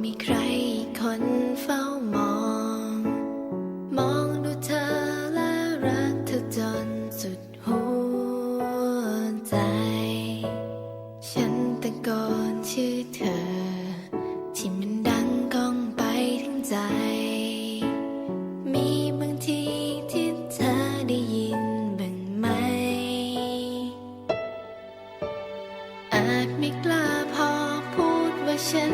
มีใครคนเฝ้ามอง มองดูเธอและรักเธอจนสุดหัวใจ ฉันตะโกนชื่อเธอ ที่มันดังก้องไปถึงใจ มีบางทีที่เธอได้ยินบ้างไหม อาจไม่กล้าพอพูดว่าฉัน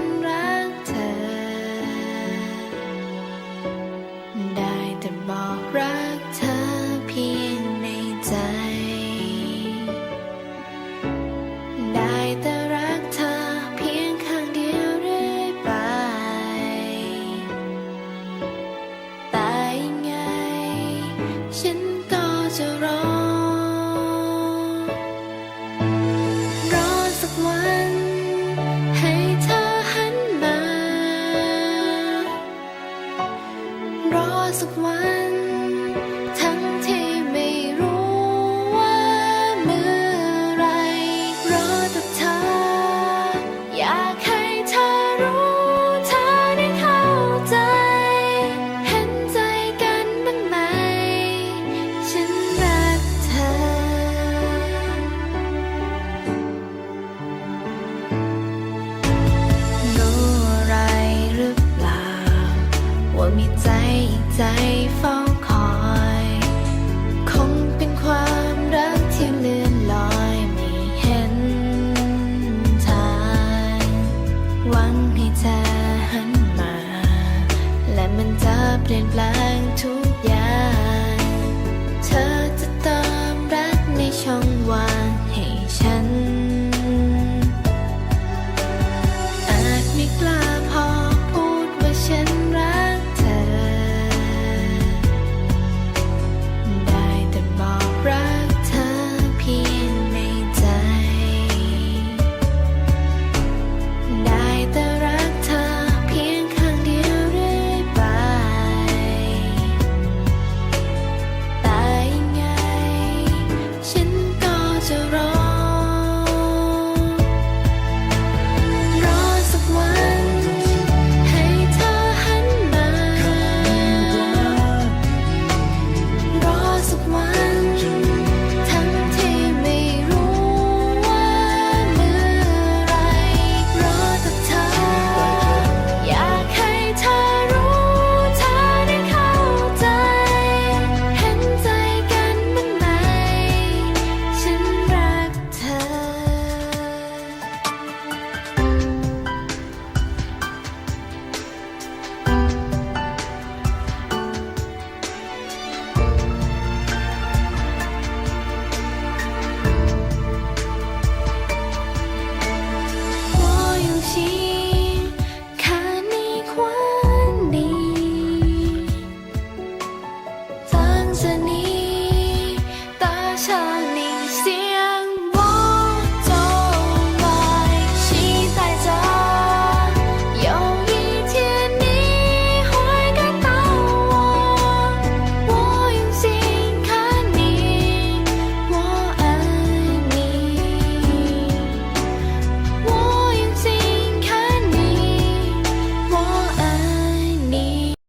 สักวันทั้ง รู้ สักวัน